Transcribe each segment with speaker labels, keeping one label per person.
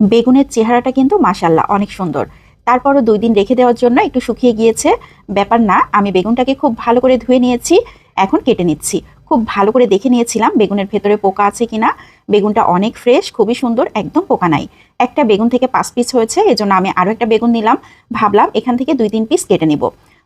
Speaker 1: বেগুনের চেহারাটা কিন্তু মাসাল্লাহ অনেক সুন্দর। তারপরও দুই দিন রেখে দেওয়ার জন্য একটু শুকিয়ে গিয়েছে। ব্যাপার না, আমি বেগুনটাকে খুব ভালো করে ধুয়ে নিয়েছি, এখন কেটে নিচ্ছি। খুব ভালো করে দেখে নিয়েছিলাম বেগুনের ভেতরে পোকা আছে কিনা। বেগুনটা অনেক ফ্রেশ, খুবই সুন্দর, একদম পোকা নাই। একটা বেগুন থেকে পাঁচ পিস হয়েছে, এজন্য আমি আরও একটা বেগুন নিলাম। ভাবলাম এখান থেকে দুই তিন পিস কেটে নিব।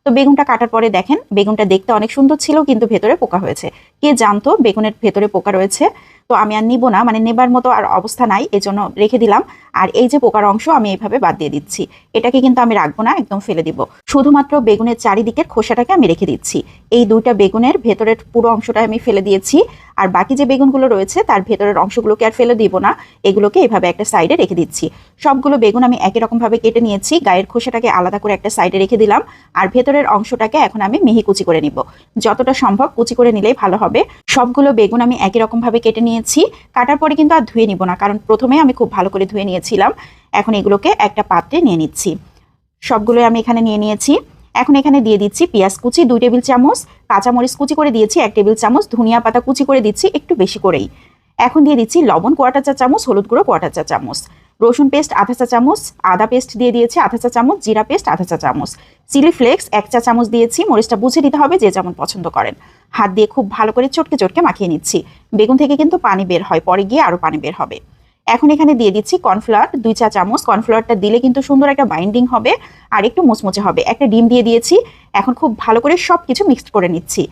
Speaker 1: তো বেগুনটা কাটার পরে দেখেন, বেগুনটা দেখতে অনেক সুন্দর ছিল, কিন্তু ভেতরে পোকা হয়েছে। কে জানতো বেগুনের ভেতরে পোকা রয়েছে? তো আমি আর নিব না মানে নেবার মতো আর অবস্থা নাই এই জন্য রেখে দিলাম। আর এই যে পোকার অংশ আমি এইভাবে বাদ দিয়ে দিচ্ছি। এটাকে কিন্তু আমি রাখব না, একদম ফেলে দিব। শুধুমাত্র বেগুনের চারিদিকের খোসাটাকে আমি রেখে দিচ্ছি। এই দুইটা বেগুনের ভেতরের পুরো অংশটা আমি ফেলে দিয়েছি। আর বাকি যে বেগুনগুলো রয়েছে, তার ভেতরের অংশগুলোকে আর ফেলে দিব না। এগুলোকে এইভাবে একটা সাইডে রেখে দিচ্ছি। সবগুলো বেগুন আমি একই রকমভাবে কেটে নিয়েছি। গায়ের খোসাটাকে আলাদা করে একটা সাইডে রেখে দিলাম। আর ভেতরের অংশটাকে এখন আমি মিহি কুচি করে নিব। যতটা সম্ভব কুচি করে নিলেই ভালো হবে। সবগুলো বেগুন আমি একই রকমভাবে কেটে নিয়েছি। কাটার পরে কিন্তু আর ধুয়ে নিব না, কারণ প্রথমে আমি খুব ভালো করে ধুয়ে নিয়েছিলাম। এখন এগুলোকে একটা পাত্রে নিয়ে নিচ্ছি। সবগুলো আমি এখানে নিয়ে নিয়েছি। এখন এখানে দিয়ে দিচ্ছি পেঁয়াজ কুচি, দুই টেবিল চামচ, কাঁচামরিচ কুচি করে দিয়েছি, এক টেবিল চামচ, ধনিয়া পাতা কুচি করে দিচ্ছি একটু বেশি করেই। এখন দিয়ে দিচ্ছি লবণ কোয়াটার চা চামচ, হলুদ গুঁড়ো কোয়াটার চা চামচ। রসুন পেস্ট আধা চা চামচ, আদা পেস্ট দিয়ে দিয়েছি আধা চা চামচ, জিরা পেস্ট আধা চা চামচ। চিলি ফ্লেক্স এক চা চামচ দিয়েছি, মরিচটা বুঝে দিতে হবে যে যেমন পছন্দ করেন। হাত দিয়ে খুব ভালো করে চটকে চটকে মাখিয়ে নিচ্ছি। বেগুন থেকে কিন্তু পানি বের হয়, পরে গিয়ে আরও পানি বের হবে। এখন এখানে দিয়ে দিচ্ছি কর্নফ্লাওয়ার, দুই চা চামচ। কর্নফ্লাওয়ারটা দিলে কিন্তু সুন্দর একটা বাইন্ডিং হবে আর একটু মুচমুচে হবে। একটা ডিম দিয়ে দিয়েছি। এখন খুব ভালো করে সব কিছু মিক্সড করে নিচ্ছি।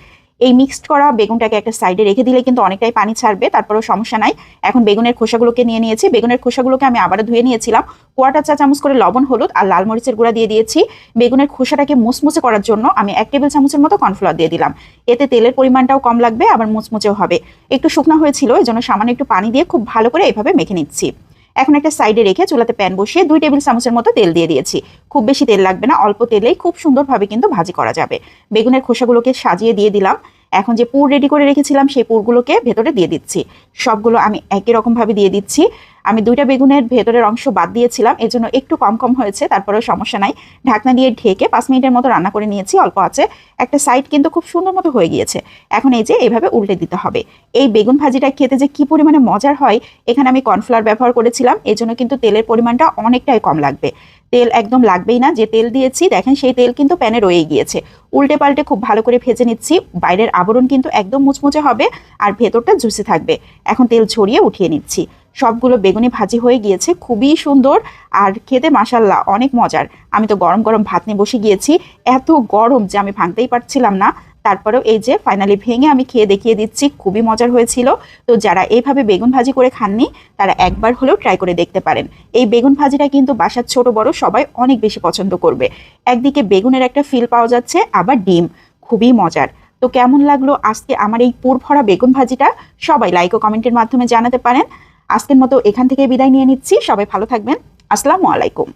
Speaker 1: এই মিক্সড করা বেগুনটাকে একটা সাইডে রেখে দিলে কিন্তু অনেকটাই পানি ছাড়বে, তারপরেও সমস্যা নাই। এখন বেগুনের খোসাগুলোকে নিয়ে নিয়েছি। বেগুনের খোসাগুলোকে আমি আবারও ধুয়ে নিয়েছিলাম। কোয়াটার চা চামচ করে লবণ, হলুদ আর লাল মরিচের গুঁড়া দিয়ে দিয়েছি। বেগুনের খোসাটাকে মুচমুচে করার জন্য আমি এক টেবিল চামচের মতো কর্নফ্লাওয়ার দিয়ে দিলাম। এতে তেলের পরিমাণটাও কম লাগবে, আবার মুচমুচেও হবে। একটু শুকনো হয়েছিল এই জন্য সামান্য একটু পানি দিয়ে খুব ভালো করে এইভাবে মেখে নিচ্ছি। এখন একটা সাইডে রেখে চুলাতে প্যান বসিয়ে দুই টেবিল চামচের মতো তেল দিয়ে দিয়েছি। খুব বেশি তেল লাগবে না, অল্প তেলেই খুব সুন্দরভাবে কিন্তু ভাজি করা যাবে। বেগুনের খোসাগুলোকে সাজিয়ে দিয়ে দিলাম। এখন যে পুর রেডি করে রেখেছিলাম, সেই পুরগুলোকে ভেতরে দিয়ে দিচ্ছি। সবগুলো আমি একই রকমভাবে দিয়ে দিচ্ছি। আমি দুইটা বেগুনের ভেতরের অংশ বাদ দিয়েছিলাম, এর জন্য একটু কম কম হয়েছে, তারপরেও সমস্যা নাই। ঢাকনা দিয়ে ঢেকে পাঁচ মিনিটের মতো রান্না করে নিয়েছি, অল্প আছে। একটা সাইড কিন্তু খুব সুন্দর মতো হয়ে গিয়েছে। এখন এই যে এভাবে উল্টে দিতে হবে। এই বেগুন ভাজিটা খেতে যে কি পরিমাণে মজার হয়, এখানে আমি কর্নফ্লাওয়ার ব্যবহার করেছিলাম এই জন্য কিন্তু তেলের পরিমাণটা অনেকটাই কম লাগবে। তেল একদম লাগবেই না, যে তেল দিয়েছি, দেখেন সেই তেল কিন্তু প্যানে রয়ে গিয়েছে। উল্টে পাল্টে খুব ভালো করে ভেজে নিচ্ছি, বাইরের আবরণ কিন্তু একদম মুচমুচে হবে, আর ভেতরটা জুসে থাকবে। এখন তেল ছড়িয়ে উঠিয়ে নিচ্ছি। সবগুলো বেগুনি ভাজি হয়ে গিয়েছে, খুবই সুন্দর আর খেতে মাসাল্লাহ অনেক মজার। আমি তো গরম গরম ভাত নিয়ে বসে গিয়েছি, এত গরম যে আমি ভাঙতেই পারছিলাম না। তারপরেও এই যে ফাইনালি ভেঙে আমি খেয়ে দেখিয়ে দিচ্ছি, খুবই মজার হয়েছিল। তো যারা এইভাবে বেগুন ভাজি করে খাননি, তারা একবার হলেও ট্রাই করে দেখতে পারেন। এই বেগুন ভাজিটা কিন্তু বাসার ছোট বড় সবাই অনেক বেশি পছন্দ করবে। একদিকে বেগুনের একটা ফিল পাওয়া যাচ্ছে, আবার ডিম। খুবই মজার। তো কেমন লাগল আজকে আমার এই পুর ভরা বেগুন ভাজিটা? সবাই লাইক ও কমেন্টের মাধ্যমে জানাতে পারেন। আজকের মতো এখান থেকে বিদায় নিয়ে নিচ্ছি। সবাই ভালো থাকবেন। আসসালামু আলাইকুম।